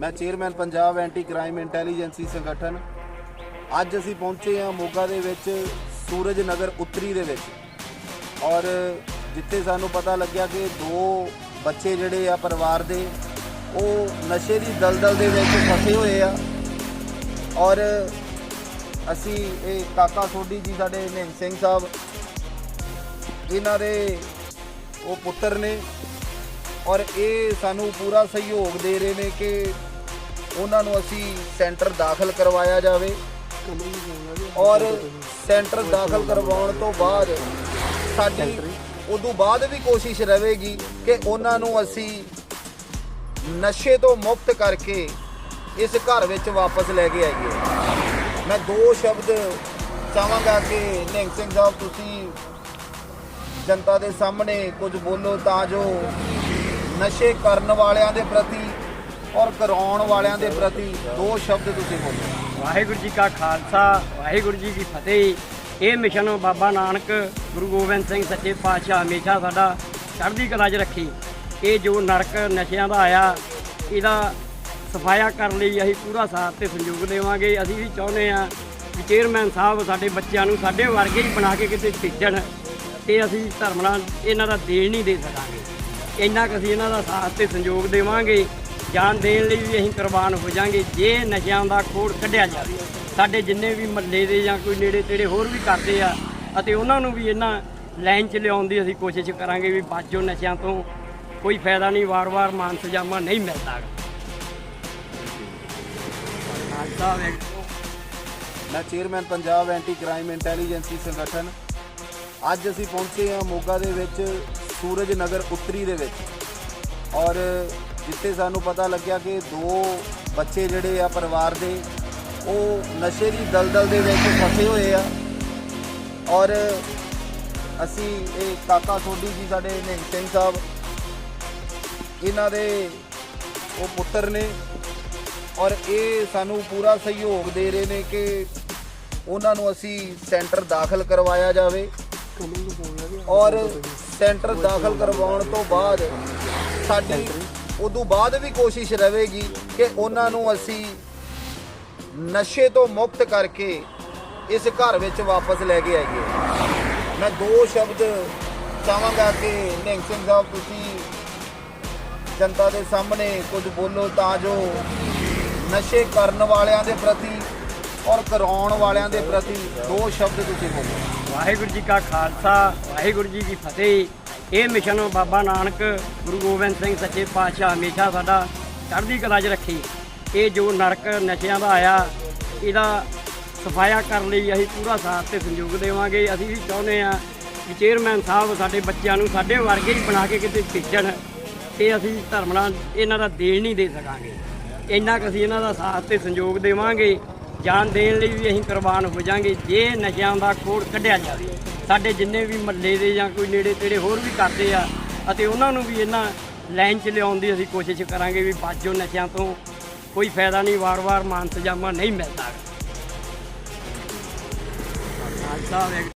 ਮੈਂ chairman Punjab anti crime intelligence ਸੰਗਠਨ। ਅੱਜ ਅਸੀਂ ਪਹੁੰਚੇ ਹਾਂ ਮੋਗਾ ਦੇ ਵਿੱਚ ਸੂਰਜ ਨਗਰ ਉੱਤਰੀ ਦੇ ਵਿੱਚ। ਔਰ ਜਿੱਥੇ ਸਾਨੂੰ ਪਤਾ ਲੱਗਿਆ ਕਿ ਦੋ ਬੱਚੇ ਜਿਹੜੇ ਆ ਪਰਿਵਾਰ ਦੇ, ਉਹ ਨਸ਼ੇ ਦੀ ਦਲਦਲ ਦੇ ਵਿੱਚ ਫਸੇ ਹੋਏ ਆ। ਔਰ ਅਸੀਂ ਇਹ ਕਾਕਾ ਸੋਢੀ ਜੀ, ਸਾਡੇ ਨਿਹੰਗ ਸਿੰਘ ਸਾਹਿਬ, ਇਹਨਾਂ ਦੇ ਉਹ ਪੁੱਤਰ ਨੇ। ਔਰ ਇਹ ਸਾਨੂੰ ਪੂਰਾ ਸਹਿਯੋਗ ਦੇ ਰਹੇ ਨੇ ਕਿ ਉਹਨਾਂ ਨੂੰ ਅਸੀਂ ਸੈਂਟਰ ਦਾਖਲ ਕਰਵਾਇਆ ਜਾਵੇ। ਔਰ ਸੈਂਟਰ ਦਾਖਲ ਕਰਵਾਉਣ ਤੋਂ ਬਾਅਦ ਸਾਡੀ ਉਦੋਂ ਬਾਅਦ ਵੀ ਕੋਸ਼ਿਸ਼ ਰਹੇਗੀ ਕਿ ਉਹਨਾਂ ਨੂੰ ਅਸੀਂ ਨਸ਼ੇ ਤੋਂ ਮੁਕਤ ਕਰਕੇ ਇਸ ਘਰ ਵਿੱਚ ਵਾਪਸ ਲੈ ਕੇ ਆਈਏ। ਮੈਂ ਦੋ ਸ਼ਬਦ ਚਾਹਾਂਗਾ ਕਿ ਨਿਹੰਗ ਸਿੰਘ ਸਾਹਿਬ, ਤੁਸੀਂ ਜਨਤਾ ਦੇ ਸਾਹਮਣੇ ਕੁਝ ਬੋਲੋ ਤਾਂ ਜੋ ਨਸ਼ੇ ਕਰਨ ਵਾਲਿਆਂ ਦੇ ਪ੍ਰਤੀ ਔਰ ਕਰਾਉਣ ਵਾਲਿਆਂ ਦੇ ਪ੍ਰਤੀ ਦੋ ਸ਼ਬਦ ਤੁਸੀਂ ਬੋਲੋ। ਵਾਹਿਗੁਰੂ ਜੀ ਕਾ ਖਾਲਸਾ, ਵਾਹਿਗੁਰੂ ਜੀ ਕੀ ਫਤਿਹ। ਇਹ ਮਿਸ਼ਨ ਬਾਬਾ ਨਾਨਕ ਗੁਰੂ ਗੋਬਿੰਦ ਸਿੰਘ ਸੱਚੇ ਪਾਤਸ਼ਾਹ ਹਮੇਸ਼ਾ ਸਾਡਾ ਚੜ੍ਹਦੀ ਕਲਾ 'ਚ ਰੱਖੀ। ਇਹ ਜੋ ਨਰਕ ਨਸ਼ਿਆਂ ਦਾ ਆਇਆ, ਇਹਦਾ ਸਫਾਇਆ ਕਰਨ ਲਈ ਅਸੀਂ ਪੂਰਾ ਸਾਥ ਤੇ ਸੰਯੋਗ ਦੇਵਾਂਗੇ। ਅਸੀਂ ਵੀ ਚਾਹੁੰਦੇ ਆ ਕਿ ਚੇਅਰਮੈਨ ਸਾਹਿਬ ਸਾਡੇ ਬੱਚਿਆਂ ਨੂੰ ਸਾਡੇ ਵਰਗੇ ਹੀ ਬਣਾ ਕੇ ਕਿਤੇ ਭੇਜਣ। ਤੇ ਅਸੀਂ ਧਰਮ ਨਾਲ ਇਹਨਾਂ ਦਾ ਦੇਣ ਨਹੀਂ ਦੇ ਸਕਾਂਗੇ ਇੰਨਾ ਕੁ ਅਸੀਂ ਇਹਨਾਂ ਦਾ ਸਾਥ ਤੇ ਸੰਯੋਗ ਦੇਵਾਂਗੇ, ਜਾਨ ਦੇਣ ਲਈ ਵੀ ਅਸੀਂ ਕੁਰਬਾਨ ਹੋ ਜਾਾਂਗੇ, ਜੇ ਨਸ਼ਿਆਂ ਦਾ ਖੋੜ ਕੱਢਿਆ ਜਾਵੇ। ਸਾਡੇ ਜਿੰਨੇ ਵੀ ਮਹੱਲੇ ਦੇ ਜਾਂ ਕੋਈ ਨੇੜੇ ਤੇੜੇ ਹੋਰ ਵੀ ਕਰਦੇ ਆ, ਅਤੇ ਉਹਨਾਂ ਨੂੰ ਵੀ ਇਹਨਾਂ ਲਾਈਨ 'ਚ ਲਿਆਉਣ ਦੀ ਅਸੀਂ ਕੋਸ਼ਿਸ਼ ਕਰਾਂਗੇ ਵੀ ਬਾਜੋ ਨਸ਼ਿਆਂ ਤੋਂ। ਕੋਈ ਫਾਇਦਾ ਨਹੀਂ, ਵਾਰ-ਵਾਰ ਮਾਨ ਸਜਾਮਾ ਨਹੀਂ ਮਿਲਦਾ। ਖਾਲਸਾ ਵਾਹਿਗੁਰੂ ਮੈਂ chairman Punjab anti crime intelligence ਸੰਗਠਨ। ਅੱਜ ਅਸੀਂ ਪਹੁੰਚੇ ਹਾਂ ਮੋਗਾ ਦੇ ਵਿੱਚ ਸੂਰਜ ਨਗਰ ਉੱਤਰੀ ਦੇ ਵਿੱਚ। ਔਰ ਜਿੱਥੇ ਸਾਨੂੰ ਪਤਾ ਲੱਗਿਆ ਕਿ ਦੋ ਬੱਚੇ ਜਿਹੜੇ ਆ ਪਰਿਵਾਰ ਦੇ, ਉਹ ਨਸ਼ੇ ਦੀ ਦਲਦਲ ਦੇ ਵਿੱਚ ਫਸੇ ਹੋਏ ਆ। ਔਰ ਅਸੀਂ ਇਹ ਕਾਕਾ ਸੋਢੀ ਜੀ, ਸਾਡੇ ਨਿਹੰਗ ਸਿੰਘ ਸਾਹਿਬ, ਇਹਨਾਂ ਦੇ ਉਹ ਪੁੱਤਰ ਨੇ। ਔਰ ਇਹ ਸਾਨੂੰ ਪੂਰਾ ਸਹਿਯੋਗ ਦੇ ਰਹੇ ਨੇ ਕਿ ਉਹਨਾਂ ਨੂੰ ਅਸੀਂ ਸੈਂਟਰ ਦਾਖਲ ਕਰਵਾਇਆ ਜਾਵੇ। ਔਰ ਸੈਂਟਰ ਦਾਖਲ ਕਰਵਾਉਣ ਤੋਂ ਬਾਅਦ ਸਾਡੀ ਉਦੋਂ ਬਾਅਦ ਵੀ ਕੋਸ਼ਿਸ਼ ਰਹੇਗੀ ਕਿ ਉਹਨਾਂ ਨੂੰ ਅਸੀਂ ਨਸ਼ੇ ਤੋਂ ਮੁਕਤ ਕਰਕੇ ਇਸ ਘਰ ਵਿੱਚ ਵਾਪਸ ਲੈ ਕੇ ਆਈਏ। ਮੈਂ ਦੋ ਸ਼ਬਦ ਚਾਹਾਂਗਾ ਕਿ ਨਿਹੰਗ ਸਿੰਘ ਸਾਹਿਬ, ਤੁਸੀਂ ਜਨਤਾ ਦੇ ਸਾਹਮਣੇ ਕੁਝ ਬੋਲੋ ਤਾਂ ਜੋ ਨਸ਼ੇ ਕਰਨ ਵਾਲਿਆਂ ਦੇ ਪ੍ਰਤੀ ਔਰ ਕਰਾਉਣ ਵਾਲਿਆਂ ਦੇ ਪ੍ਰਤੀ ਦੋ ਸ਼ਬਦ ਤੁਸੀਂ ਬੋਲੋ। ਵਾਹਿਗੁਰੂ ਜੀ ਕਾ ਖਾਲਸਾ, ਵਾਹਿਗੁਰੂ ਜੀ ਕੀ ਫਤਿਹ। ਇਹ ਮਿਸ਼ਨ ਬਾਬਾ ਨਾਨਕ ਗੁਰੂ ਗੋਬਿੰਦ ਸਿੰਘ ਸੱਚੇ ਪਾਤਸ਼ਾਹ ਹਮੇਸ਼ਾ ਸਾਡਾ ਚੜ੍ਹਦੀ ਕਲਾ 'ਚ ਰੱਖੀ। ਇਹ ਜੋ ਨਰਕ ਨਸ਼ਿਆਂ ਦਾ ਆਇਆ, ਇਹਦਾ ਸਫਾਇਆ ਕਰਨ ਲਈ ਅਸੀਂ ਪੂਰਾ ਸਾਥ ਤੇ ਸੰਯੋਗ ਦੇਵਾਂਗੇ। ਅਸੀਂ ਵੀ ਚਾਹੁੰਦੇ ਆ ਕਿ ਚੇਅਰਮੈਨ ਸਾਹਿਬ ਸਾਡੇ ਬੱਚਿਆਂ ਨੂੰ ਸਾਡੇ ਵਰਗੇ ਹੀ ਬਣਾ ਕੇ ਕਿਤੇ ਭੇਜਣ। ਇਹ ਅਸੀਂ ਧਰਮ ਨਾਲ ਇਹਨਾਂ ਦਾ ਦੇਣ ਨਹੀਂ ਦੇ ਸਕਾਂਗੇ। ਇੰਨਾ ਕੁ ਅਸੀਂ ਇਹਨਾਂ ਦਾ ਸਾਥ ਤੇ ਸੰਯੋਗ ਦੇਵਾਂਗੇ। ਜਾਨ ਦੇਣ ਲਈ ਵੀ ਅਸੀਂ ਕੁਰਬਾਨ ਹੋ ਜਾਾਂਗੇ ਜੇ ਨਸ਼ਿਆਂ ਦਾ ਕੋੜ ਕੱਢਿਆ ਜਾਵੇ। ਸਾਡੇ ਜਿੰਨੇ ਵੀ ਮਹੱਲੇ ਦੇ ਜਾਂ ਕੋਈ ਨੇੜੇ ਤੇੜੇ ਹੋਰ ਵੀ ਕਰਦੇ ਆ, ਅਤੇ ਉਹਨਾਂ ਨੂੰ ਵੀ ਇਹਨਾਂ ਲਾਈਨ 'ਚ ਲਿਆਉਣ ਦੀ ਅਸੀਂ ਕੋਸ਼ਿਸ਼ ਕਰਾਂਗੇ ਵੀ ਬਾਜੋ ਨਸ਼ਿਆਂ ਤੋਂ। ਕੋਈ ਫਾਇਦਾ ਨਹੀਂ, ਵਾਰ-ਵਾਰ ਮਾਨ ਸਜਾਮਾ ਨਹੀਂ ਮਿਲਦਾ। ਖਾਲਸਾ